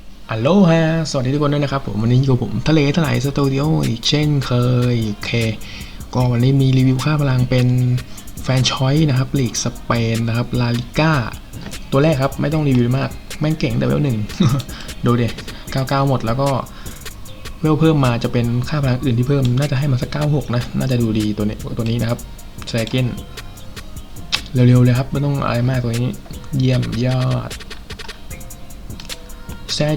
ั ฮัลโหลฮะ สวัสดีทุกคนด้วยนะครับผม วันนี้อยู่กับผมทะเลทลายสตูดิโออีกเช่นเคย โอเค ก็วันนี้มีรีวิวค่าพลังเป็นแฟนชอยนะครับลีกสเปนนะครับ ลาลิก้า ตัวแรกครับไม่ต้องรีวิวมาก แม่งเก่งแต่เวลหนึ่งดูเด็ก99หมดแล้วก็เวลเพิ่มมาจะเป็นค่าพลังอื่นที่เพิ่ม น่าจะให้มาสัก96นะ น่าจะดูดีตัวนี้ตัวนี้นะครับแซเกนเร็วๆเลยครับไม่ต้องอะไรมากตัวนี้ เยี่ยมยอด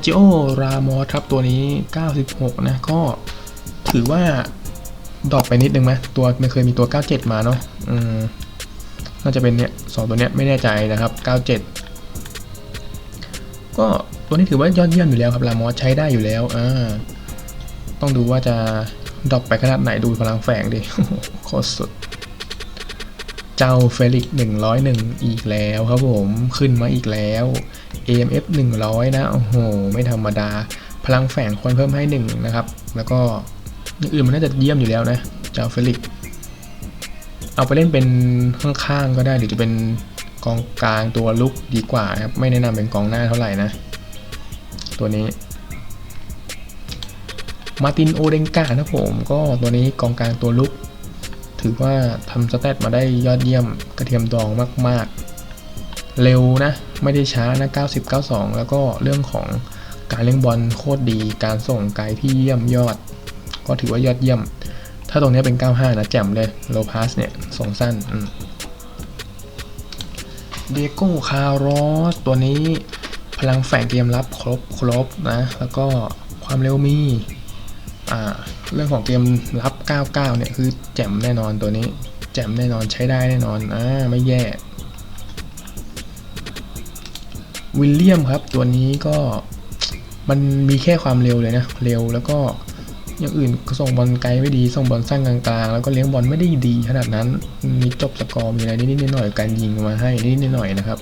จิโอ รามอสครับตัวนี้ 96 นะ ก็ถือว่าดรอปไปนิดนึงไหมตัวไม่เคยมีตัว 97 มาเนาะอืมน่าจะเป็นเนี่ยสองตัวเนี้ยไม่แน่ใจนะครับ 97 ก็ตัวนี้ถือว่ายอดเยี่ยมอยู่แล้วครับรามอสใช้ได้อยู่แล้วอ่าต้องดูว่าจะดรอปไปขนาดไหนดูพลังแฝงดิโคตรสุด เจ้าเฟลิก101 อีกแล้วครับผมขึ้นมาอีกแล้ว AMF 100 นะ โอ้โห ไม่ธรรมดา พลังแฝงคนเพิ่มให้ 1 นะครับ แล้วก็อย่างอื่นมันน่าจะเยี่ยมอยู่แล้วนะ เจ้าเฟลิกเอาไปเล่นเป็นข้างๆก็ได้หรือจะเป็นกองกลางตัวลุกดีกว่าครับ ไม่แนะนำเป็นกองหน้าเท่าไหร่นะ ตัวนี้มาตินโอเดงกานะผมก็ตัวนี้กองกลางตัวลุก ถือว่าทำสเตตมาได้ยอดเยี่ยมกระเทียมดองมาก ๆ เร็วนะ ไม่ได้ช้านะ 90 92 แล้วก็เรื่องของการเล่นบอลโคตรดี การส่งไกลที่เยี่ยมยอด ก็ถือว่ายอดเยี่ยม ถ้าตรงนี้เป็น 95 นะแจ่มเลยโลพาสเนี่ยส่งสั้นเดโก้คาร์รสตัวนี้พลังแฝงเกมรับครบครบนะ แล้วก็ความเร็วมี อ่า เรื่องของเกมรับ 99 เนี่ยคือแจ่มแน่นอนตัวนี้ แจ่มแน่นอนใช้ได้แน่นอนอ่าไม่แย่วิลเลียมครับ ตัวนี้ก็มันมีแค่ความเร็วเลยนะ เร็วแล้วก็อย่างอื่นส่งบอลไกลไม่ดี ส่งบอลสั้นกลางๆ แล้วก็เลี้ยงบอลไม่ได้ดีขนาดนั้น มีจบสกอร์มีอะไรนิดๆหน่อยๆการยิงมาให้นิดๆหน่อยๆนะครับ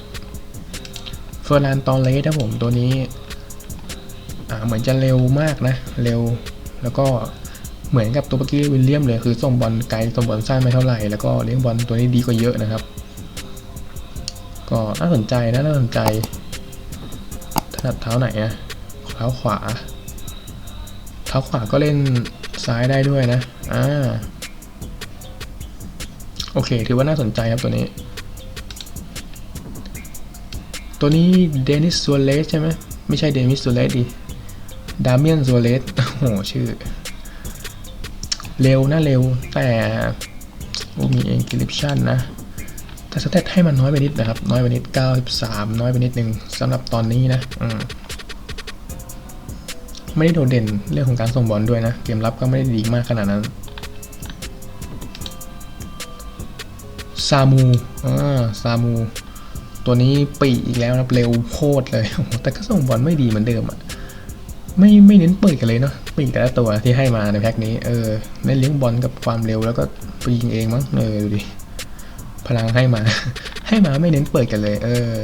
เฟอร์นานตอนเลสครับผมตัวนี้อ่าเหมือนจะเร็วมากนะ เร็วแล้วก็ เหมือนกับตัวเมื่อกี้วิลเลียมเลยคือส่งบอลไกลส่งบอลสั้นไม่เท่าไหร่แล้วก็เลี้ยงบอลตัวนี้ดีกว่าเยอะนะครับ ก็น่าสนใจนะน่าสนใจถนัดเท้าไหนอะเท้าขวา เท้าขวาก็เล่นซ้ายได้ด้วยนะอ่าโอเค ถือว่าน่าสนใจครับตัวนี้ ตัวนี้เดนิสซัวเลสใช่ไหมไม่ใช่เดนิสซัวเลสดิดาเมียนซัวเลสโอ้โหชื่อ เร็วนะเร็วแต่มีเองกิลิปชันนะ แต่สเตตให้มันน้อยไปนิดนะครับ น้อยไปนิด 93 น้อยไปนิดนึงสำหรับตอนนี้นะอืมไม่ได้โดดเด่นเรื่องของการส่งบอลด้วยนะ เกมรับก็ไม่ได้ดีมากขนาดนั้นซามูอ่าซามู ตัวนี้ปีอีกแล้วนะเร็วโคตรเลย แต่ก็ส่งบอลไม่ดีเหมือนเดิมอะ ไม่ไม่เน้นเปิดกันเลยเนาะปีกแต่ละตัวที่ให้มาในแพ็คนี้เออเน้นเลี้ยงบอลกับความเร็วแล้วก็ไปยิงเองมั้งเออดูดิพลังให้มา ให้มาไม่เน้นเปิดกันเลย เออ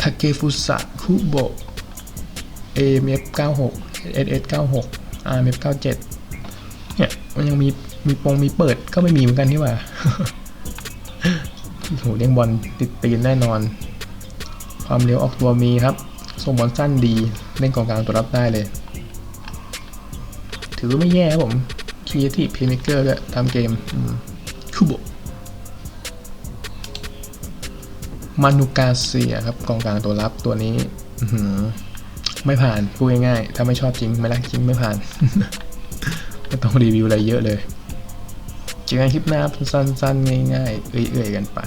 ทาเกฟุสะคุโบะ AMF 96 SS 96 RMF 97เอฟเก้าหกอาร์เอฟเก้าเจ็ดเนี่ยมันยังมีมีปงมีเปิดก็ไม่มีเหมือนกันนี่ว่าโหเลี้ยงบอลติดตีนแน่นอน ความเร็วออกตัวมีครับ ส่งบอลสั้นดี เล่นกองกลางตัวรับได้เลย ถือว่าไม่แย่ครับผมคีเอทีเพย์เมเกอร์ด้วยทำเกมคุโบมานูกาเซียครับกองกลางตัวรับตัวนี้ไม่ผ่านพูดง่ายๆถ้าไม่ชอบจริง ไม่รักจริงไม่ผ่านไม่ต้องรีวิวอะไรเยอะเลย เจอกันคลิปหน้าสั้นๆ ง่ายๆ เอื่อยๆกันไป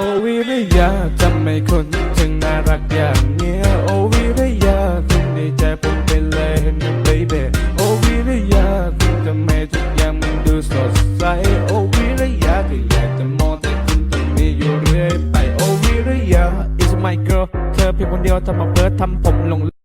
โอวิริยาทำไมคนถึงน่ารักอย่างเนี้ยโอวิริยาคุณในใจผมเป็นเลยนะเบบี้โอวิริยาคุณทำไมทุกอย่างมันดูสดใสโอวิริยาก็อยากจะมองแต่คุณตรงนี้อยู่เรื่อยไปโอวิริยา is my girl เธอเพียงคนเดียวทำมาเพิ่ทำผมหลง